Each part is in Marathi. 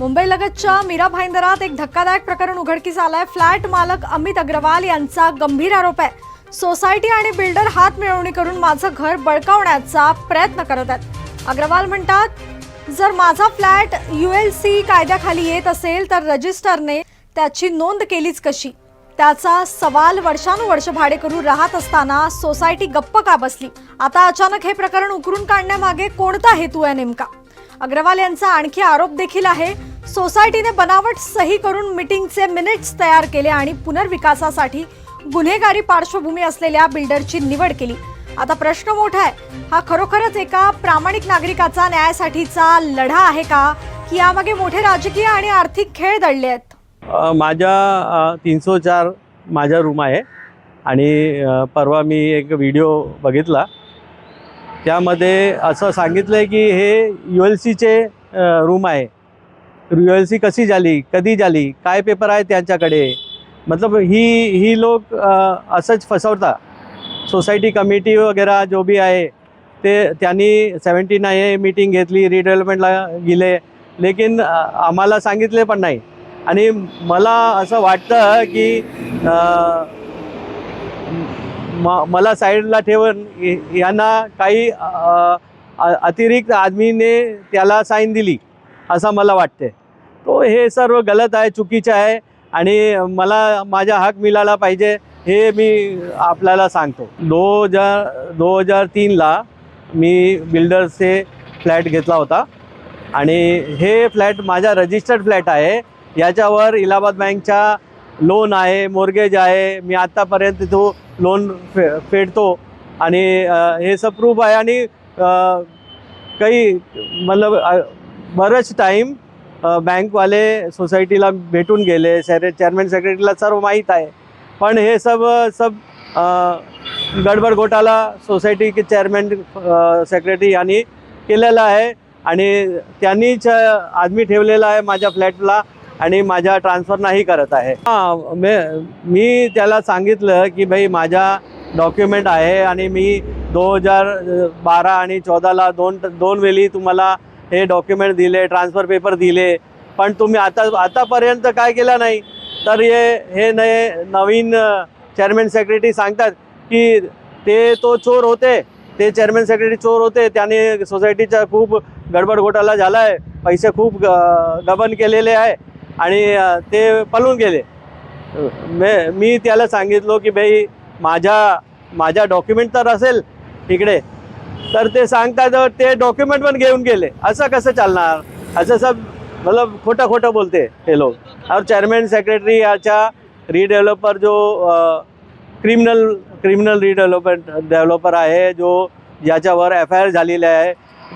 मुंबईलगतच्या मीरा भाईंदरात एक धक्कादायक प्रकरण उघडकीस आलंय. फ्लॅट मालक अमित अग्रवाल यांचा गंभीर आरोप आहे. सोसायटी आणि बिल्डर हात मिळवणी करून माझं घर बळकावण्याचा प्रयत्न करत आहेत. अग्रवाल म्हणतात जर माझा फ्लॅट युएल सी कायद्याखाली येत असेल तर रजिस्टरने त्याची नोंद केलीच कशी? त्याचा सवाल वर्षानुवर्ष भाडेकरू राहत असताना सोसायटी गप्प का बसली? आता अचानक हे प्रकरण उकरून काढण्यामागे कोणता हेतू आहे नेमका? अग्रवाल यांचा आणखी आरोप देखील आहे. सोसायटीने बनावट सही करून मीटिंगचे मिनिट्स तयार केले आणि पुनर्विकासासाठी गुन्हेगारी पार्श्वभूमी असलेल्या बिल्डरची निवड केली. आता प्रश्न मोठा आहे. हा खरोखरच एका प्रामाणिक नागरिकाचा न्यायासाठीचा लढा आहे का? की यामागे मोठे राजकीय आणि आर्थिक खेळ दडले आहेत? माझ्या तीनशे चार माझ्या रूम आहे. आणि परवा मी एक व्हिडिओ बघितला. त्यामध्ये असं सांगितलं आहे की हे यू एल सीचे रूम आहे. यू एल सी कशी झाली? कधी झाली? काय पेपर आहे त्यांच्याकडे? मतलब ही ही लोक असंच फसवता. सोसायटी कमिटी वगैरे जो बी आहे ते त्यांनी सेवन्टी नाईन मीटिंग घेतली रिडेव्हलपमेंटला गेले. लेकिन आम्हाला सांगितले पण नाही. आणि मला असं वाटतं की म मला साईडला ठेवून यांना काही अतिरिक्त आदमीने त्याला साईन दिली असं मला वाटते तो हे सर्व गलत आहे चुकीचं आहे आणि मला माझा हक मिळाला पाहिजे हे मी आपल्याला सांगतो. दो हजार दो हजार तीनला मी बिल्डर्सचे फ्लॅट घेतला होता आणि हे फ्लॅट माझा रजिस्टर्ड फ्लॅट आहे. याच्यावर इलाहाबाद बँकच्या लोन आहे मोर्गेज आहे मी आत्तापर्यंत तो लोन फे फेडतो. आणि हे सब प्रूफ आहे. आणि काही मतलब बरंच टाईम बँकवाले सोसायटीला भेटून गेले. सॅरे चेअरमॅन सेक्रेटरीला सर्व माहीत आहे. पण हे सब सब गडबड घोटाला सोसायटी के चेअरमॅन सेक्रेटरी यांनी केलेला आहे. आणि त्यांनीच आदमी ठेवलेला आहे माझ्या फ्लॅटला आणि माझ्या ट्रान्सफर नाही करत आहे. हां मी त्याला सांगितलं की भाई माझ्या डॉक्युमेंट आहे आणि मी दोन हजार बारा आणि चौदाला दोन दोन वेळी तुम्हाला हे डॉक्युमेंट दिले ट्रान्सफर पेपर दिले. पण तुम्ही आता आतापर्यंत काय केलं नाही? तर हे हे नये नवीन चेअरमॅन सेक्रेटरी सांगतात की ते तो चोर होते. ते चेअरमॅन सेक्रेटरी चोर होते. त्याने सोसायटीचा खूप गडबड घोटाळा झाला आहे पैसे खूप ग- गबन केलेले आहे. आणि ते पळून गेले. मे मी त्याला सांगितलो की भाई माझ्या माझ्या डॉक्युमेंट तर असेल इकडे तर ते सांगतात ते डॉक्युमेंट पण घेऊन गेले. असं कसं चालणार? असं सब मतलब खोटं खोटं बोलते हे लोक. और चेअरमॅन सेक्रेटरी याच्या रिडेव्हलपर जो क्रिमिनल क्रिमिनल रिडेव्हलपमेंट डेव्हलपर आहे जो ज्याच्यावर एफ आय आर झालेली आहे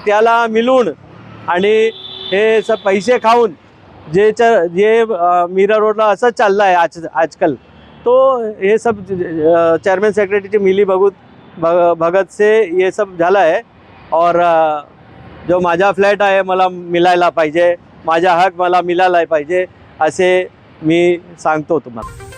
त्याला मिळून आणि हे सब पैसे खाऊन जे च जे मीरा रोडला असं चाललं आहे आज आजकाल. तो हे सब चेअरमॅन सेक्रेटरीची मिली बघूत भग भगत से ये सब झालं आहे और जो माझा फ्लॅट आहे मला मिळायला पाहिजे. माझा हक मला मिळायला पाहिजे असे मी सांगतो तुम्हाला.